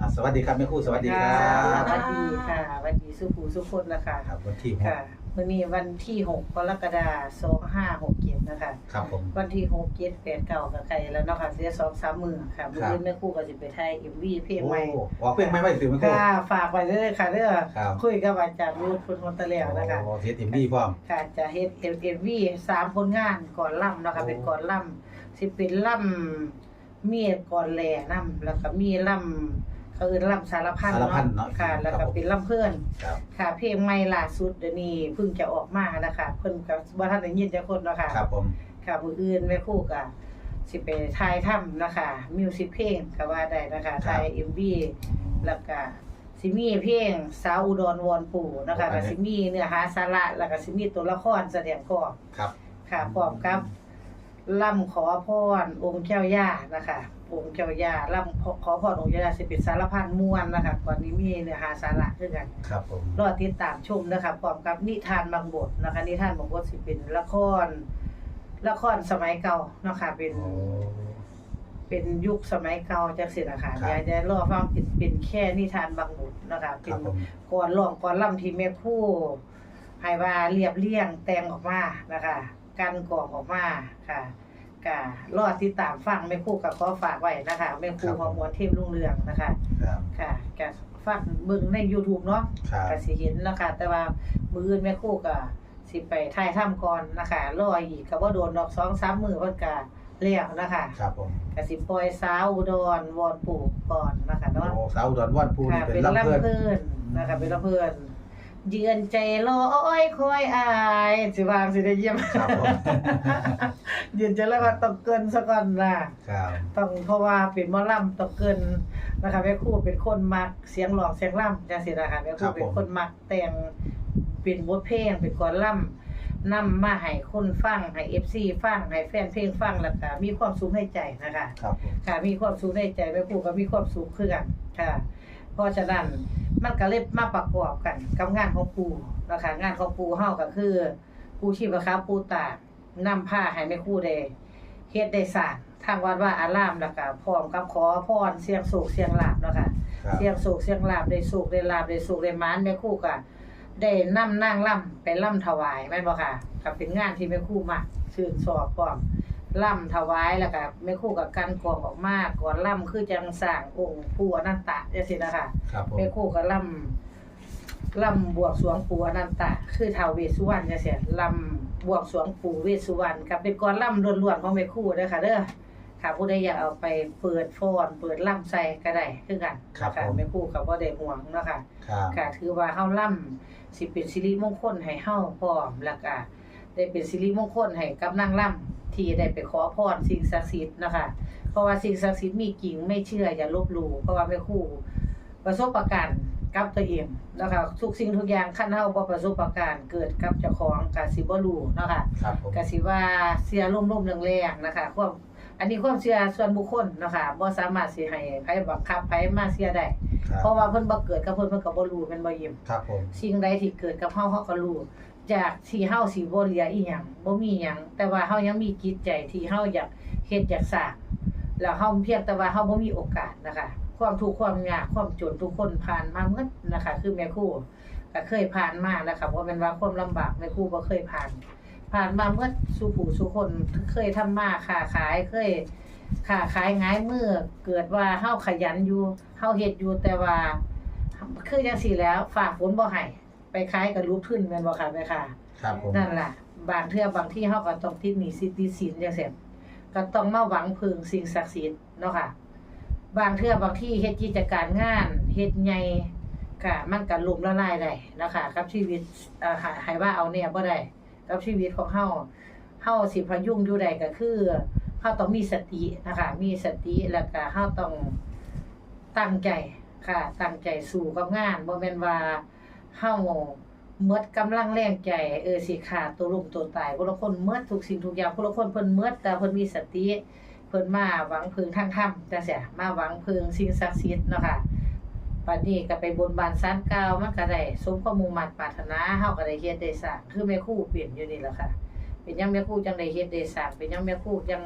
อะสวัสดีครับแม่ครู่สวัสดีครัสบวัสดีค่ะสวัสดีสุภูสุคนนะคะครับวันที่หกค่ะวันนี้วันที่หกกรกฎาคม2567นะคะ ครับผม วันที่6 7 8 9กับใครแล้วเนาะค่ะเสีย2 3มื้อค่ะมื้อนี้แม่ครู่ก็สิไปถ่าย MV เพลงโอ้ใหม่ออกเพลงใหม่ไม่ถึงแม่ครู่ ค่ะฝากไว้เด้อค่ะเด้อครับ คุยกับอาจารย์รูดพุทธมนตะแล้วนะคะ โอ้เฮ็ดเอ็มดีพร้อม ค่ะจะเฮ็ด MV สามผลงานก่อนล่ำเนาะค่ะโอ้ เป็นก่อนล่ำสิเป็นล่ำมีก่อนแหล่นํแล้วก็มีล่ำ เขาเอิ้นล่ำสารพันสารพันเนาะค่ะ แล้วก็เป็นล่ำเพื่อน ครับ ค่ะ เพลงใหม่ล่าสุดเดี๋ยวนี้เพิ่งจะออกมานะคะเพิ่นก็บ่ทันได้ยินจักคนเนาะค่ะ ครับผม ค่ะมื้ออื่นแม่ครูก็สิไปถ่ายทำนะคะมิวสิกเพลงก็ว่าได้นะคะถ่าย MV แล้วก็สิมีเพลงสาวอุดรวอนปู่นะคะก็สิมีเนื้อหาสาระแล้วก็สิมีตัวละครแสดงพร้อมครับ ค่ะพร้อมกับ ล่ำขอพรองค์เจ้าย่านะคะองค์เจ้าย่าล่ำขอพรองค์เจ้าย่าสิเป็นสารพันม่วนนะคะก่อนนี้มีเนื้อหาสาระคือกันครับผมรอติดตามชมนะคะพร้อมกับนิทานบางบทนะคะ นิทานบางบทสิเป็นละคร ละครสมัยเก่าเนาะค่ะเป็นโอ้เป็นยุคสมัยเก่าจังซี่นะคะครับอยากจะรอฟังเป็นเป็นแค่นิทานบางบทนะคะคเป็รันบผมก่อนร้องก่อนล่ำที่แม่ครู่ให้ว่าเรียบเรียงแต่งออกมานะคะ กันกรองออกมาค่ะก็รอติดตามฟังแม่ครู่ก็ขอฝากไว้นะคะแม่ครู่ของมวลเทพรุ่งเรืองนะคะ ครับ ค่ะก็ฟังเบิ่งใน YouTube เนาะครับก็สิเห็นนะคะแต่ว่ามื้ออื่นแม่ครู่ก็สิไปถ่ายทำก่อนนะคะรออีกก็บ่โดนดอก2-3มื้อเพิ่นก็แล้วนะคะครับผมก็สิปล่อยสาวอุดรวอนปู่ก่อนนะคะเนาะโอ้สาวอุดรว่านปูนี่ค่ะเป็เป็นนลำลำเพื่อน เพิ่นนะคะเป็นลำเพิ่นเยือนใจลอยคอยอายสิวางสิได้เยี่ยมครับผมเยือนใจแล้วว่าต้องเกินซะก่อนน่ะครับต้องเพราะว่าเป็นหมอลำต้องเกินนะคะแม่ครูเป็นคนมักเสียงร้องเสียงล่ำจังซี่นะคะแม่ครูเป็นคนมักแต่งเป็นบทเพลงเป็นกลอนล่ำนำมาให้คนฟังให้ FC ฟังให้แฟนเพลงฟังแล้วก็มีความสุขในใจนะคะครับผมค่ะมีความสุขในใจแม่ครูก็มีความสุขคือกันค่ะ เพราะฉะนั้นมันก็เลยมาประกอบกันกับงานของปูนะคะงานของปูเฮาก็คือปูชีพครับปูตากนำผ้าให้แม่ครูได้เฮ็ดได้สร้างทางวัดว่าอารามแล้วก็พร้อมกับขอพรเสียงโศกเสียงลาบเนาะค่ะครับเสียงโศกเสียงลาบได้โศกได้ลาบได้โศกได้หมานแม่ครูก็ได้นำนางล่ำไปล่ำถวายแม่นบ่ค่ะก็เป็นงานที่แม่ครูมักชื่นชอบพร้อม ล่ำถวายแล้วก็แม่ครู่กับกันกรองออกมาก่อนล่ำคือจังสร้างองค์ปู่อนันตะจังซี่นะคะครับผมแม่ครู่ก็ล่ำล่ำบวงสรวงปู่อนันตะ คือท้าวเวสสุวรรณจังซี่ล่ำบวงสรวงปู่เวสสุวรรณก็เป็นก่อนล่ำล้วนๆของแม่ครู่เด้อค่ะเด้อค่ะผู้ใดอยากเอาไปเปิดฟ้อนเปิดล่ำใส่ก็ได้คือกันนะคะแม่ครู่ก็บ่ได้ห่วงเนาะค่ะ ครับค่ะถือว่าเฮาล่ำสิเป็นสิริมงคลให้เฮาพร้อมแล้วก็ ได้เป็นสิริมงคลให้กับนางล่ำที่ได้ไปขอพรสิ่งศักดิ์สิทธิ์นะคะ เพราะว่าสิ่งศักดิ์สิทธิ์มีจริงไม่เชื่ออย่าลบหลู่เพราะว่าแม่ครูประสบการณ์กับตัวเองนะคะทุกสิ่งทุกอย่างคันเฮาบ่ประสบการณ์เกิดกับเจ้าของก็สิบ่รู้เนาะค่ะครับผมก็สิว่าเสียล่มๆแรงๆนะคะความอันนี้ความเชื่อส่วนบุคคลเนาะค่ะบ่สามารถสิให้ไผบังคับไผมาเสียได้ครับ เพราะว่าเพิ่นบ่เกิดกับเพิ่นเพิ่นก็บ่รู้แม่นบ่ยิ้มครับผม สิ่งใดที่เกิดกับเฮาเฮาก็รู้ จากที่เฮาสิบ่เหลืออีหยังบ่มีหยังแต่ว่าเฮายังมีจิตใจที่เฮาอยากเฮ็ดอยากสร้างแล้วเฮาเพียงแต่ว่าเฮาบ่มีโอกาสนะคะความทุกข์ความยากความจนทุกคนผ่านมาหมดนะคะ คือแม่ครูก็เคยผ่านมาแล้วค่ะบ่แม่นว่าความลำบากแม่ครูบ่เคยผ่าน ผ่านมาเมื่อสู่ผู้สู่คนเคยทำมาค้าขายเคยค้าขายง่ายมือเกิดว่าเฮาขยันอยู่เฮาเฮ็ดอยู่แต่ว่าคือจังซี่แล้วฝากฝนบ่ให้ ไปขายกับรูปทุนแม่นบ่ค่ะแม่ค่ะครับผมนั่นล่ะ บางเทื่อบางที่เฮาก็ต้องติดหนี้สินติดสินจังซี่ก็ต้องมาหวังพึ่งสิ่งศักดิ์สิทธิ์เนาะค่ะ บางเทื่อบางที่เฮ็ดกิจการงานเฮ็ดใหญ่ก็มันก็ล่มละลายได้นะคะกับชีวิตเอ่อให้ให้ว่าเอาเนี่ยบ่ได้กับชีวิตของเฮาเฮาสิพยุงอยู่ได้ก็คือเฮาต้องมีสตินะคะ มีสติแล้วก็เฮาต้องตั้งใจค่ะ ตั้งใจสู้กับงานบ่แม่นว่า เฮาเมดกำลังแรงใจเออสิขาดตัวลุ่มตัวตายผู้ละคนเมดทุกสิ่งทุกอย่างผู้ละคนเพิ่นเมดแต่เพิ่นมีสติเพิ่นมาหวังพึงทางธรรมจังซี่มาหวังพึงสิ่งศักดิ์สิทธิ์เนาะค่ะบัดนี้ก็ไปบนบานศาลกล่าวมันก็ได้สมความมุ่งมั่นปรารถนาเฮาก็ได้เฮ็ดได้สร้างคือแม่ครูเปลี่ยนอยู่นี่แหละค่ะ เป็นยังแม่ครูจังได้เฮ็ดได้สร้างเป็นยังแม่ครูจัง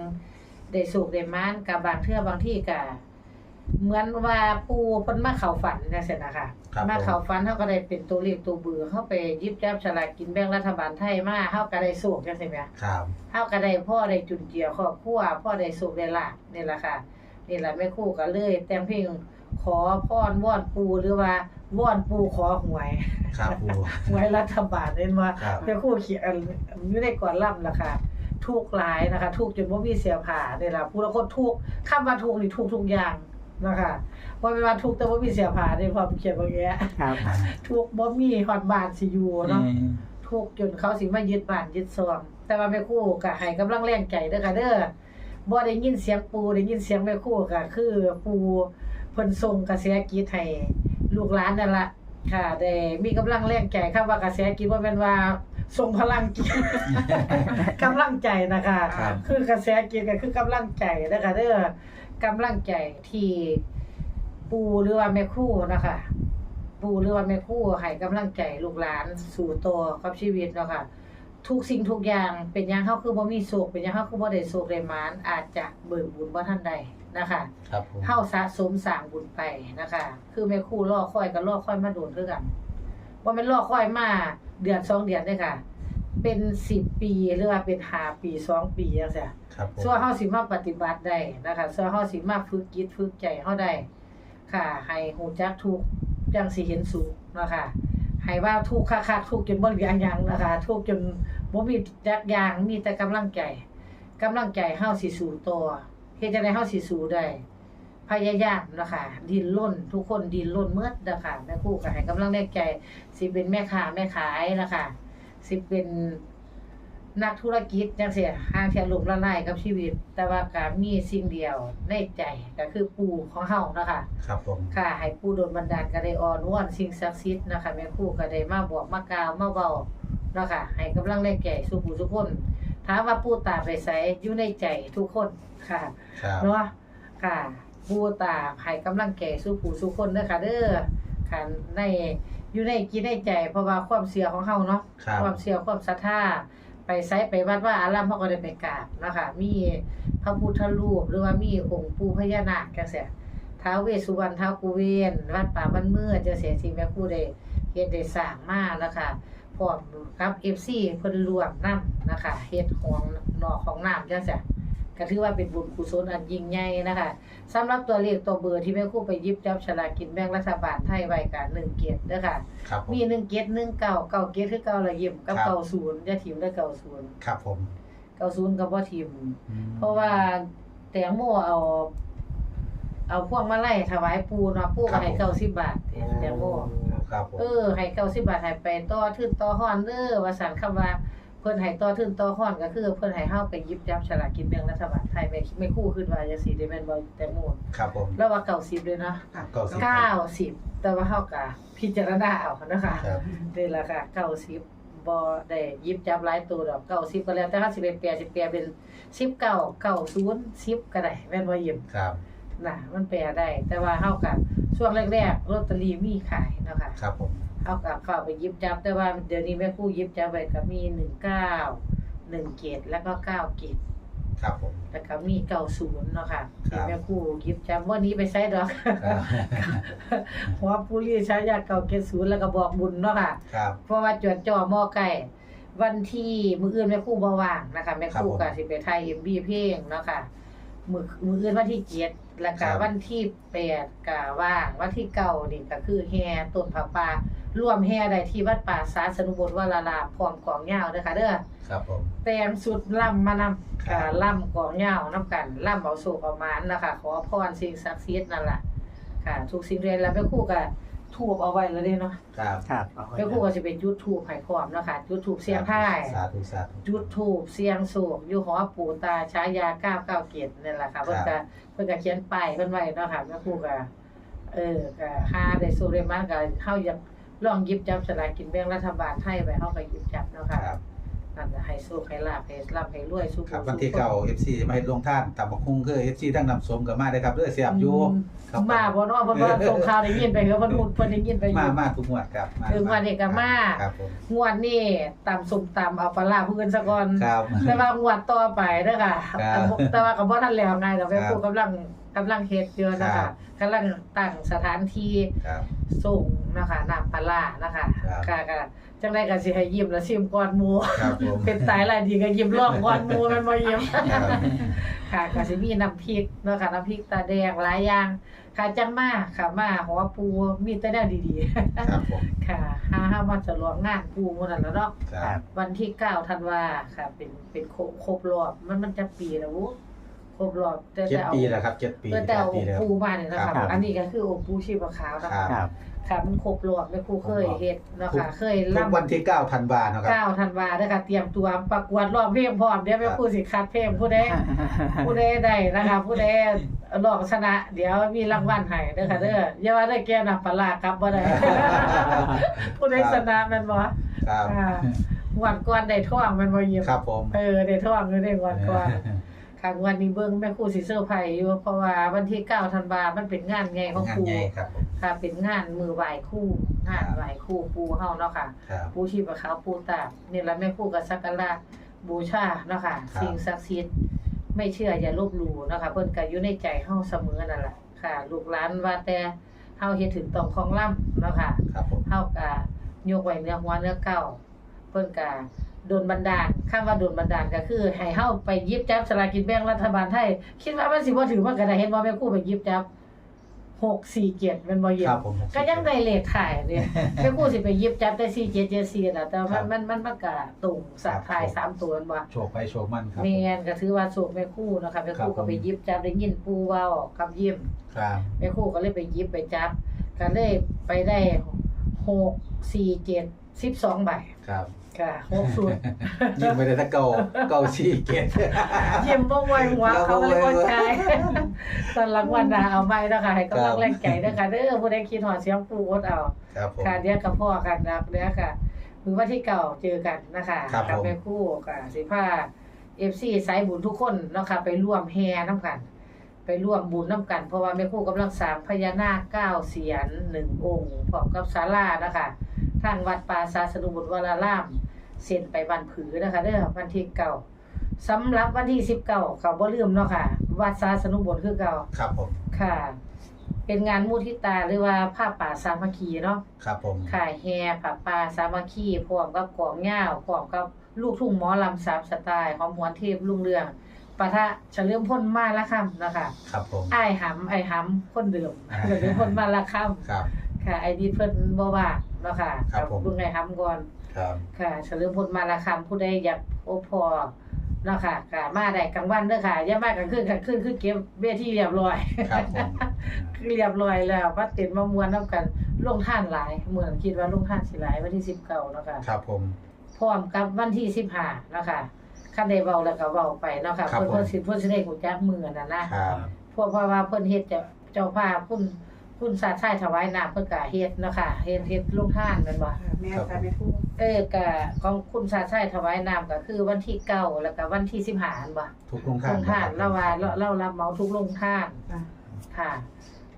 ได้สุขได้มานกับบางเทื่อบางที่ก็ เหมือนว่าปูเพิ่นมาเข้าฝันจังซี่นะคะครับมาผมเข้าฝันเฮาก็ได้เป็นตัวเลขตัวเบือเฮาไปหยิบจับฉลากกินแบ่งรัฐบาลไทยมาเฮาก็ได้โชคจังซี่แหมครับเฮาก็ได้พ่อได้จุนเจือครอบครัวพ่อได้สุขได้ลาภนี่แหละค่ะนี่แหละแม่ครู่ก็เลย แต่งเพลงขอพรวอนปูหรือว่าวอนปูขอหวยครับปูหวยรัฐบาลเห็นว่าครับแม่ครู่เขียนอยู่ในก่อนล่ำล่ะค่ะทุกข์หลายนะคะทุกข์จนบ่มีเสียผ้านี่ล่ะผู้ละคนทุกข์คำว่าทุกข์นี่ทุกข์ทุกอย่าง นะคะบ่แม่นว่าทุกข์แต่บ่มีเสียผ้าได้พอเขียนว่าแย่ครับทุกข์บ่มีฮอดบ้านสิอยู่เนาะอืมทุกข์จนเขาสิมายึดบ้านยึดซองแต่ว่าแม่ครู่ก็ให้กำลังแรงใจเด้อค่ะเด้อบ่ได้ยินเสียงปูได้ยินเสียงแม่ครู่ก็คือปูเพิ่นส่งกระแสจิตให้ลูกหลานนั่นล่ะค่ะได้มีกำลังแรงใจคำว่ากระแสจิตบ่แม่นว่าส่งพลังจิตกำลังใจนะคะครับคือกระแสจิตก็คือกำลังใจเด้อค่ะเด้อ กำลังใจที่ปูหรือว่าแม่ครู่นะคะ ปูหรือว่าแม่ครู่ให้กำลังใจลูกหลานสู่โตวกับชีวิตเนาะค่ะทุกสิ่งทุกอย่างเป็นหยังเฮาคือบ่มีโศกเป็นหยังเฮาคือบ่ได้โศกได้หมานอาจจะเบิกบุญบ่ทันใดนะคะครับผมเฮาสะสมสร้างบุญไปนะคะ คือแม่ครู่รอคอยก็รอคอยมาโดนคือกันบ่แม่นรอคอยมาเดือนสองเดือนเด้อค่ะ เป็น10ปีหรือว่าเป็น5ปีสองปีจังซี่ครับผมส่วนเฮาสิมาปฏิบัติได้นะคะส่วนเฮาสิมาฝึกจิตฝึกใจเฮาได้ ค่ะให้ฮู้จักทุกข์จังสิเห็นสุขเนาะค่ะให้ว่าทุกข์คักๆทุกข์จนบ่เหลือหยังนะคะทุกข์จนบ่มีจักอย่างมีแต่กำลังใจกำลังใจเฮาสิสู้ต่อเฮ็ดจังได๋เฮาสิสู้ได้พยายามนะคะดิ้นรนทุกคนดิ้นรนเมื่อนะคะแม่ครูก็ให้กำลังแรงใจสิเป็นแม่ค้าแม่ขายนะคะ สิเป็นนักธุรกิจจังซี่ห่างเที่ยลมละลายกับชีวิต แต่ว่าก็มีสิ่งเดียวในใจก็คือปู่ของเฮานะคะครับผมค่ะให้ปู่โดนบันดาลก็ได้อ่อนวอนสิ่งศักดิ์สิทธิ์นะคะแม่ครูก็ได้มาบอกมากล่าวมาเว้าเนาะค่ะให้กำลังแรงใจสู่ผู้ทุกคนถามว่าปู่ตาไปไสอยู่ในใจทุกคนค่ะครับเนาะค่ะปูตาให้กำลังแก่สู้ผู้สู้คนเด้อค่ะเด้อ ค่ะในอยู่ในกินในใจ เพราะว่าความเชื่อของเฮาเนาะครับความเชื่อความศรัทธาไปไสไปวัดว่าอารามเฮาก็ได้ไปกราบเนาะค่ะมีพระพุทธรูปหรือว่ามีองค์ปู่พญานาคจังซี่ท้าวเวสสุวรรณท้าวกุเวนวัดป่าบ้านเมืองจังซี่สิแม่ครูได้เฮ็ดได้สร้างมาแล้วค่ะพร้อมกับ FC เพิ่นรวมนํนะคะเฮ็ดของนอกของน้ำจังซี่ ก็ถือว่าเป็นบุญกุศลอันยิ่งใหญ่นะคะสำหรับตัวเลขตัวเบอร์ที่แม่ครู่ไปหยิบจับฉลากกินแบ่งรัฐบาลไทยไว้กัน1เกียรติเด้อค่ะ ครับผม มี1เกียรติ1เก้าเก้าเกียรติคือเก้าละยิ้มกับครับ เก้าศูนย์อย่าถิ่มได้เก้าศูนย์ครับผมเก้าศูนย์ก็บ่ถิ่มอืมเพราะว่าแตงโมเอา เอาพวงมาลัยถวายปูเนาะปูก็ให้90บาทแตงโม ครับผม เออให้เก้าสิบบาทให้ไปต่อทึนต่อฮ้อนเด้อว่าสันคำว่า เพิ่นให้ต่อทึนต่อฮ้อนก็คือเพิ่นให้เฮาไปหยิบจับฉลากกินแบ่งรัฐบาลไทยไม่ไม่คู่ขึ้นว่าจังซี่ได้แม่นบ่แตงโมครับผมแล้วว่าเก้าสิบเลยเนาะเก้าสิบเก้าสิบแต่ว่าเฮาก็พิจารณาเอานะคะครับนี่ล่ะค่ะเก้าสิบบ่ได้หยิบจับหลายตัวดอกเก้าสิบก็แล้วแต่เฮาสิไปแปลสิแปลเป็นสิบเก้าเก้าศูนย์สิบก็ได้แม่นบ่หยิบครับน่ะมันแปลได้ แต่ว่าเฮาก็ช่วงแรกๆลอตเตอรี่มีขายเนาะค่ะครับผม เอากลับเข้าไปหยิบจับ แต่ว่าเดี๋ยวนี้แม่ครู่หยิบจับไว้ก็มีหนึ่งเก้าหนึ่งเกตแล้วก็เก้าเกตครับผม แล้วก็มีเก้าศูนย์เนาะค่ะครับ ที่แม่ครู่หยิบจับวันนี้ไปใช้ดอกครับหัวปุรีใช้ยาเก้าเกตศูนย์แล้วก็บอกบุญเนาะค่ะ ครับ เพราะว่าจวดจ่อหม้อไก่วันที่มื้ออื่นแม่ครู่บ่ว่างนะคะแม่ครู่ครับผมก็สิไปถ่าย MV เพลงเนาะค่ะมื้อมื้ออื่นวันที่เจ็ดแล้วครัก็บ วันที่แปดก็ว่างวันที่เก้านี่ก็คือแห่ต้นผาป่า ร่วมแห่ได้ที่วัดป่าสาสนุบลวราลาพร้อมกองยาวเด้อค่ะเด้อครับผม แต่งสุดล่ำมานำครักาบล่ำกองยาวนํกันล่ำเอาโศกเอาหมานนะคะขอพรสิ่งศักดิ์สิทธิ์นั่นล่ะค่ะทุกสิ่งเรียนแล้วแม่ครู่ก็ทูบเอาไว้แล้วเด้เนาะครับ ครับเอาไว้แม่ครู่ก็สิเป็นจุดทูบให้พร้อมเนาะค่ะจุดทูบเสียงท้ายสาธุสาธุจุดทูบเสียงโศกอยู่หอปู่ตาฉายา99เกียรตินั่นแหละค่ะเพิ่นก็เพิ่นก็เขียนป้ายเพิ่นไว้เนาะค่ะแม่ครู่ก็เออก็หาได้สู้ได้มันก็เฮาอยาก ลองหยิบจับสลากกินแบ่งรัฐบาลไทยไว้เฮาก็หยิบจับเนาะค่ะครับนั่นน่ะให้สู้ให้ลาภให้ร่ำให้รวยสู้ครับวันที่เก่า FC มาเฮ็ดลงท่านตำบักคุ้งคือ FC ทั้งนำสมกับมาได้ครับเด้อเสียบอยู่ครับมาบ่เนาะเพิ่นบ่ส่งข่าวได้ยินไปก็เพิ่นพูดเพิ่นได้ยินไปอมายู่มาทุกงวดครับถึงวันนี้ก็มาครับผมงวดนี้ตำส้มตำเอาปลาร้าผู้อื่นซะก่อนครับแต่ว่างวดต่อไปเด้อค่ะครับแต่ว่าก็บ่ทันแล้วไงดอกแม่ครับครูกำลัง กำลังเฮ็ดอยู่นะครัคะบกำลังตั้งสถานที่ครับ ส่งนะคะน้ำปลาร้านะคะครับค่ะก็จังได๋ก็สิให้ยิ้มและซิมก่อนหมู่ครับผมเป็นตายหลายดีก็ยิ้มร้องก่อนหมู่แม่นบ่ยิ้ม ครับ ค่ะก็สิมีน้ำพริกเนาะค่ะน้ำพริกตาแดงหลายอย่างค่ะจังมาค่ะมาหัวปูมีแต่แนวดีครับผมๆ ค่ะหาเฮามาฉลองงานปูมื้อนั้นแล้วเนาะครับ วันที่9ธันวาค่ะ เป็นเป็นครบครบรอบมันมันจะปีแล้วอู้ ครบรอบแต่เจ็ดแต่เอาปีแล้วครับเจ็ดปีเออแต่เอาปีแล้ว ปูมาเนี่ยนะครัคะบอันนี้ก็คือองค์ปูชีพขาวนะครัคะบ ครับ ค่ะมันครบรอบแม่ครูเคยเฮ็ดเนาะค่ะเคยทุกล่ำ วันที่เก้าธันวาเนาะครับ เก้าธันวาเด้อค่ะเตรียมตัวประกวดร้องเพลงพร้อมเดี๋ยวแม่ครูสิคัดเพลงผู้ใดผู้ใดได้นะคะผู้ใดรองชนะ เดี๋ยวมีรางวัลให้เด้อค่ะเด้ออย่าว่าได้แก่นับปลาร้ากลับบ่ได้ ผู้ใดชนะแม่นบ่ครับอ่าวันก่อนได้ท่องแม่นบ่ยิ้มครับผม เออได้ท่องอยู่ได้วันก่อน ค่ะวันนี้เบิ่งแม่ครูสิเซอร์ไพรส์อยู่เพราะว่าวันที่9ธันวามันเป็นงานใหญ่ของงานครูใหญ่ครับผม ค่ะ เป็นงานมือไหว้ครู่งานครับไหว้ครู่ปูเฮาเนาะค่ะ ครับ ปูชีพขาวปูตากนี่ละแม่ครู่กับสักการะบูชาเนาะค่ะ ครับ สิ่งศักดิ์สิทธิ์ไม่เชื่ออย่าลบหลู่เนาะค่ะเพิ่นก็อยู่ในใจเฮาเสมอนั่นแหละค่ะ ลูกหลานว่าแต่เฮาเฮ็ดถึงต้องของล่ำเนาะค่ะ ครับผม เฮาก็ยกไว้เนื้อหัวเนื้อเก้าเพิ่นก็ โดนบันดาลคำว่าโดนบันดาลก็คือให้เฮาไปหยิบจับสลากกินแบ่งรัฐบาลไทย คิดว่ามันสิบ่ถือมันก็ได้เห็นบ่แม่ครู่ไปหยิบจับ647แม่นบ่เยี่ยครัมบผมก็ยังได้เลขถ่ายเนี่ยแม่ครู่สิไปหยิบจับได้4774น่ะแต่ว่ามันมันมันก็ตรงสัตว์ถ่ายสามตัวนั่นบ่โชคไปโชคมันครับแม่นก็ถือว่าโชคแม่ครู่เนาะค่ะแม่ครู่ก็ไปหยิบจับได้ยินปู่เว้ากับยิ้มครับแม่ครู่ก็เลยไปหยิบไปจับก็เลยไปได้หกสี่เจ็ดสิบสองใบครับ ค่ะหกศูนย์ยิงไปได้ถ้าเก่าเก่าสี่เกตยิ้มบ่ไหวหัวเขาก็เลยบ่ใจายตอนหลังวันหน้าเอาไว้เนาะค่ะให้กำลังแรงใจเด้อค่ะเด้อผู้ใดคิดฮอดเสียงปู่อดเอาครับผมค่ะเดี๋ยวกับพ่อกันนะเดี๋ยวค่ะมือวันที่เก่าเจอกันนะคะครับกัผมแม่ครู่กับสิผ้าเอฟซีสายบุญทุกคนเนาะค่ะไปร่วมแห่น้ำกัน ไปร่วมบุญน้ำกัน เพราะว่าแม่ครู่กำลังสร้างพญานาคเก้าเสียนหนึ่งองค์พร้อมกับศาลานะคะทางวัดป่าศาสนุบุตรวราราม เซ็นไปวันผือนะคะเด้อวันที่เก่าสำหรับวันที่สิบเก้าเขาบ่ลืมเนาะค่ะ วัดศาสนุบุตรคือเก่าครับผม ค่ะ เป็นงานมุทิตาหรือว่าผ้าป่าสามัคคีเนาะครับผมขายแฮผับปลาสามัคคีพร้อมกับกองย่าวพร้อมกับลูกทุ่งหมอลำสามสไตล์ของหวนเทพลุงเรืองปะทะเฉลิมพลมาละค่ำนะคะครับผมอ้ายหำไอ้ายหำคนเดิมเฉลิมพลมาละค่ครับำค่ะไอ้ดีเพิ่นบ่ว่าเนาะค่ะครับผมเบิ่งไอ้หำก่อน ครับค่ะเฉลิมพลมาละค่ำผู้ใดอยากโอพอเนาะค่ะก็มาได้กลางวันเด้อค่ะอย่ามากลางคืนกลางคืนคือเก็บเวทีเรียบร้อย ครับผมเรียบร้อยแล้วว่าเต็นมามวนนํกันลงท่านหลายเหมือนคิดว่าลงท่านสิหลายวันที่19เนาะค่ะครับผม พร้อมกับวันที่15เนาะค่ะคันได้เว้าแล้วก็เว้าไปเนาะค่ะครับเพิ่นผม เพิ่นสิเพิ่นสิได้ฮู้จักมือนั่นนะครับเพราะเพราะว่าเพิ่นเฮ็ดเจ้าเจ้าภาพคุณ คุณสาชายถวายน้ำเพิ่นก็เฮ็ดเนาะค่ะเฮ็ดเฮ็ดลงท่านแม่นบ่แม่ค่ะแม่พูดเออก็ของคุณสาชายถวายน้ำก็คือวันที่9แล้วก็วันที่15อันบ่ทุกโรงลทานงท่านเราว่าเราเรารับเหมาทุกลงท่านค่ะค่ะ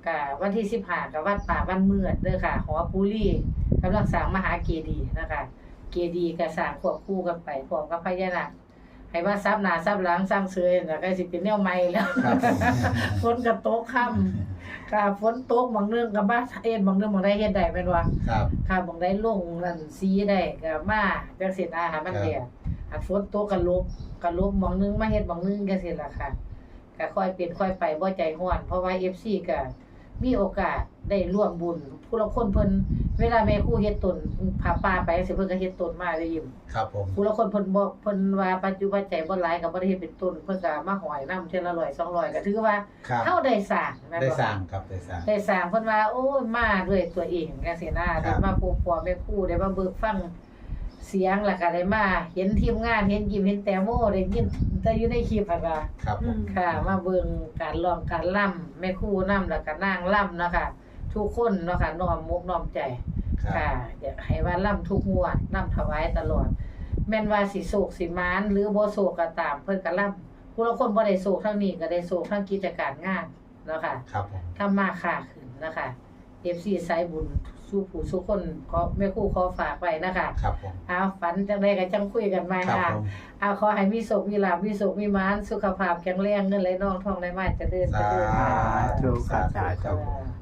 กับวันที่สิบห้ากับวัดป่าบ้านเมือดเด้อค่ะหอปุรีกำลังสร้างมหาเกดีย์นะคะ เกดีย์ก็สร้างควบคู่กันไปพร้อมกับพญานาค ให้ว่าซับหน้าซับหลังสร้างเสยน่ะก็สิเป็นแนวใหม่แล้วครับผม ฝนก็ตกค่ำค่ะฝนตกบางเรื่องก็มาเอ็นบางเรื่องบางได้เฮ็ดได้แม่นว่า ครับ ค่ะบางได้ลงนั่นสีได้ก็มาจังซี่นะให้มันแดดอันฝนตกก็ลบก็ลบบางนึงมาเฮ็ดบางนึงจังซี่ล่ะค่ะก็ค่อยเปลี่ยนค่อยไปบ่ใจฮ้อน เพราะว่า FC ก็มีโอกาสได้ร่วมบุญ ผู้ละคนเพิ่นเวลาแม่ครูเฮ็ดตนพาป้าไปสิเพิ่นก็เฮ็ดตนมาได้ยิ้มครับผม ผู้ละคนเพิ่นบ่เพิ่นว่าปัจจุบันใจบ่หลายก็บ่ได้เฮ็ดเป็นต้นเพิ่นก็มาหอยนำเทื่อละ100 200ก็ถือว่าครับ เฮาได้สร้างแม่นได้บ่ สร้างครับได้สร้าง ได้สร้างเพิ่นว่าโอ้ยมาด้วยตัวเองจังซี่นะได้มาพบพ่อแม่ครูได้มาเบิกฟังเสียงแล้วก็ได้มา เห็นทีมงานเห็นยิ้มเห็นแตงโมได้ยินแต่อยู่ในคลิปหั่นว่าครับผม ค่ะ มาเบิ่งการร้องการล่ำแม่ครูนำแล้วก็นางล่ำเนาะค่ะ ทุกคนเนาะค่ะน้อมมุกน้อมใจครับค่ะอยากให้ว่าล่ำทุกงวดล่ำถวายตลอด แม่นว่าสิโศกสิมาน หรือบ่โศกก็ตามเพิ่นก็ล่ำผู้ละคนบ่ได้โศกทั้งนี้ก็ได้โศกทั้งกิจการงานเนาะค่ะครับผมทำมาค้าขึ้นเนาะค่ะ FC สายบุญสู่ผู้สุคนขอแม่ครูขอฝากไว้นะคะครับผมเอาฝันจังไดก็จังคุยกันใหม่ครับค่ะผมเอาขอให้มีสุขมีลาภมีสุขมีหมานสุขภาพแข็งแรงเงินไหลนองทองไหลมาเจริญเจริญสาธุสาธุครับสาธุค่ะ